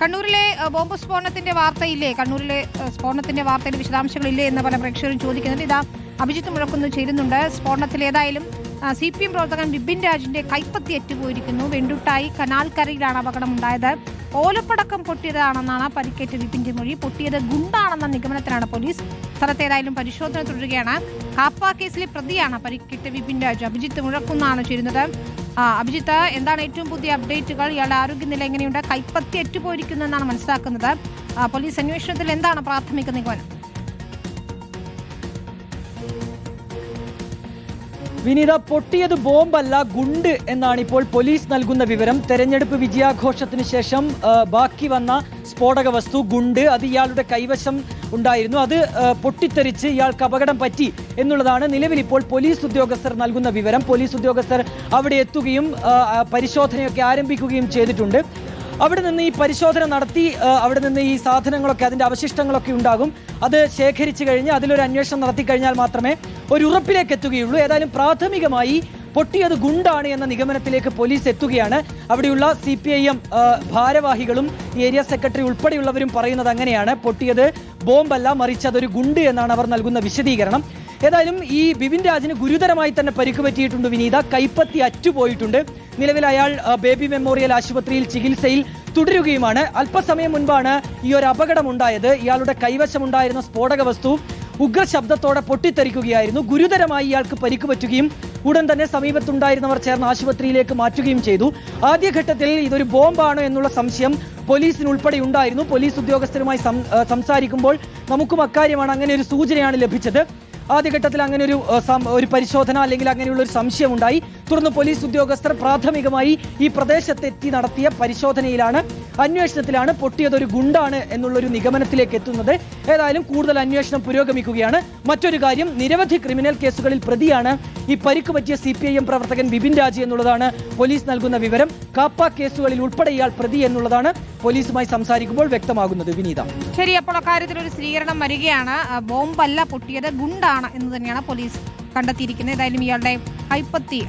കണ്ണൂരിലെ ബോംബ് സ്ഫോടനത്തിന്റെ വാർത്തയില്ലേ? കണ്ണൂരിലെ സ്ഫോടനത്തിന്റെ വാർത്തയുടെ വിശദാംശങ്ങളില്ലേ എന്ന് പല പ്രേക്ഷകരും ചോദിക്കുന്നുണ്ട് ഇതാ അഭിജിത്ത് മുഴക്കുന്നു ചേരുന്നുണ്ട്. സ്ഫോടനത്തിൽ ഏതായാലും സി പി എം പ്രവർത്തകൻ ബിബിൻ രാജിന്റെ കൈപ്പത്തി ഏറ്റുപോയിരിക്കുന്നു. വെണ്ടുട്ടായി കനാൽക്കരയിലാണ് അപകടമുണ്ടായത്. ഓലപ്പടക്കം പൊട്ടിയതാണെന്നാണ് പരിക്കേറ്റ വിപിന്റെ മൊഴി. പൊട്ടിയത് ഗുണ്ടാണെന്ന നിഗമനത്തിലാണ് പോലീസ്. സ്ഥലത്ത് ഏതായാലും പരിശോധന തുടരുകയാണ്. കാപ്പ കേസിലെ പ്രതിയാണ് പരിക്കേറ്റ രാജ്. അഭിജിത്ത് മുഴക്കുന്നാണ് ചേരുന്നത്. അഭിജിത്ത് എന്താണ് ഏറ്റവും പുതിയ അപ്ഡേറ്റുകൾ? ഇയാളുടെ ആരോഗ്യനില എങ്ങനെയുണ്ട്? കൈപ്പത്തി എറ്റുപോയിരിക്കുന്നു എന്നാണ് മനസ്സിലാക്കുന്നത്. പോലീസ് അന്വേഷണത്തിൽ എന്താണ് പ്രാഥമിക നിഗമനം? വിനീത പൊട്ടിയത് ബോംബല്ല ഗുണ്ട് എന്നാണ് ഇപ്പോൾ പോലീസ് നൽകുന്ന വിവരം. തെരഞ്ഞെടുപ്പ് വിജയാഘോഷത്തിന് ശേഷം ബാക്കി വന്ന സ്ഫോടക വസ്തു ഗുണ്ട് അത് ഇയാളുടെ കൈവശം ഉണ്ടായിരുന്നു. അത് പൊട്ടിത്തെറിച്ച് ഇയാൾക്ക് അപകടം പറ്റി എന്നുള്ളതാണ് നിലവിൽ ഇപ്പോൾ പോലീസ് ഉദ്യോഗസ്ഥർ നൽകുന്ന വിവരം. പോലീസ് ഉദ്യോഗസ്ഥർ അവിടെ എത്തുകയും പരിശോധനയൊക്കെ ആരംഭിക്കുകയും ചെയ്തിട്ടുണ്ട്. അവിടെ നിന്ന് ഈ പരിശോധന നടത്തി അവിടെ നിന്ന് ഈ സാധനങ്ങളൊക്കെ അതിന്റെ അവശിഷ്ടങ്ങളൊക്കെ ഉണ്ടാകും. അത് ശേഖരിച്ചു കഴിഞ്ഞ് അതിലൊരു അന്വേഷണം നടത്തി കഴിഞ്ഞാൽ മാത്രമേ ഒരു ഉറപ്പിലേക്ക് എത്തുകയുള്ളൂ. ഏതായാലും പ്രാഥമികമായി പൊട്ടിയത് ഗുണ്ടാണ് എന്ന നിഗമനത്തിലേക്ക് പോലീസ് എത്തുകയാണ്. അവിടെയുള്ള സി പി ഐ എം ഭാരവാഹികളും ഏരിയ സെക്രട്ടറി ഉൾപ്പെടെയുള്ളവരും പറയുന്നത് അങ്ങനെയാണ്. പൊട്ടിയത് ബോംബല്ല മറിച്ച് അതൊരു ഗുണ്ട് എന്നാണ് അവർ നൽകുന്ന വിശദീകരണം. ഏതായാലും ഈ ബിപിൻ രാജിന് ഗുരുതരമായി തന്നെ പരിക്ക് പറ്റിയിട്ടുണ്ട് വിനീത. കൈപ്പത്തി അറ്റുപോയിട്ടുണ്ട്. നിലവിൽ അയാൾ ബേബി മെമ്മോറിയൽ ആശുപത്രിയിൽ ചികിത്സയിൽ തുടരുകയുമാണ്. അല്പസമയം മുൻപാണ് ഈ ഒരു അപകടം ഉണ്ടായത് ഇയാളുടെ കൈവശമുണ്ടായിരുന്ന സ്ഫോടക വസ്തു ഉഗ്ര ശബ്ദത്തോടെ പൊട്ടിത്തെറിക്കുകയായിരുന്നു. ഗുരുതരമായി ഇയാൾക്ക് പരിക്ക് പറ്റുകയും ഉടൻ തന്നെ സമീപത്തുണ്ടായിരുന്നവർ ചേർന്ന് ആശുപത്രിയിലേക്ക് മാറ്റുകയും ചെയ്തു. ആദ്യഘട്ടത്തിൽ ഇതൊരു ബോംബാണോ എന്നുള്ള സംശയം പോലീസിന് ഉൾപ്പെടെ ഉണ്ടായിരുന്നു പോലീസ് ഉദ്യോഗസ്ഥരുമായി സംസാരിക്കുമ്പോൾ നമുക്കും അക്കാര്യമാണ് അങ്ങനെ ഒരു സൂചനയാണ് ലഭിച്ചത്. ആദ്യഘട്ടത്തിൽ അങ്ങനെ ഒരു ഒരു പരിശോധന അല്ലെങ്കിൽ അങ്ങനെയുള്ള ഒരു സംശയം ഉണ്ടായി തുടർന്ന് പോലീസ് ഉദ്യോഗസ്ഥർ പ്രാഥമികമായി ഈ പ്രദേശത്തെത്തി നടത്തിയ പരിശോധനയിലാണ് അന്വേഷണത്തിലാണ് പൊട്ടിയതൊരു ഗുണ്ടാണ് എന്നുള്ളൊരു നിഗമനത്തിലേക്ക് എത്തുന്നത്. ഏതായാലും കൂടുതൽ അന്വേഷണം പുരോഗമിക്കുകയാണ്. മറ്റൊരു കാര്യം നിരവധി ക്രിമിനൽ കേസുകളിൽ പ്രതിയാണ് ഈ പരിക്ക് പറ്റിയ സി പി ഐ എം പ്രവർത്തകൻ ബിപിൻ രാജി എന്നുള്ളതാണ് പോലീസ് നൽകുന്ന വിവരം. കാപ്പ കേസുകളിൽ ഉൾപ്പെടെ ഇയാൾ പ്രതി എന്നുള്ളതാണ് പോലീസുമായി സംസാരിക്കുമ്പോൾ വ്യക്തമാകുന്നത്. വിനീത. ശരി അപ്പോൾ അക്കാര്യത്തിൽ ഒരു സ്ഥിരീകരണം വരികയാണ്. ബോംബല്ല പൊട്ടിയത് ഗുണ്ടാണ് എന്ന് തന്നെയാണ് പോലീസ് കണ്ടെത്തിയിരിക്കുന്നത്. ഏതായാലും ഇയാളുടെ കൈപ്പത്തി